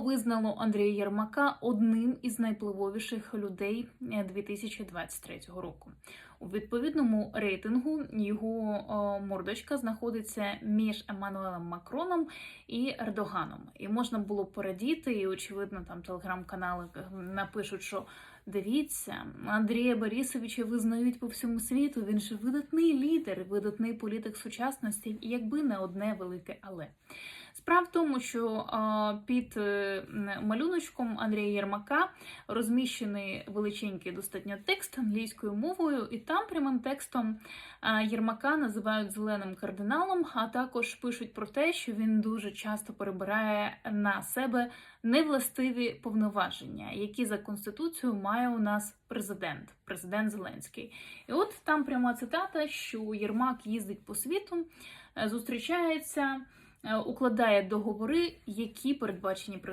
Визнало Андрія Єрмака одним із найвпливовіших людей е, 2023 року. У відповідному рейтингу його е, мордочка знаходиться між Еммануелем Макроном і Ердоганом. І можна було порадіти, і очевидно, там телеграм-канали напишуть, що дивіться, Андрія Борисовича визнають по всьому світу. Він же видатний лідер, видатний політик сучасності, і якби не одне велике але. Справа в тому, що під е, малюночком Андрія Єрмака розміщений величенький достатньо текст англійською мовою, і там прямим текстом Єрмака називають зеленим кардиналом, а також пишуть про те, що він дуже часто перебирає на себе невластиві повноваження, які за конституцією має у нас президент, президент Зеленський. І от там пряма цитата, що Єрмак їздить по світу, е, зустрічається. Е, Укладає договори, які передбачені президентом.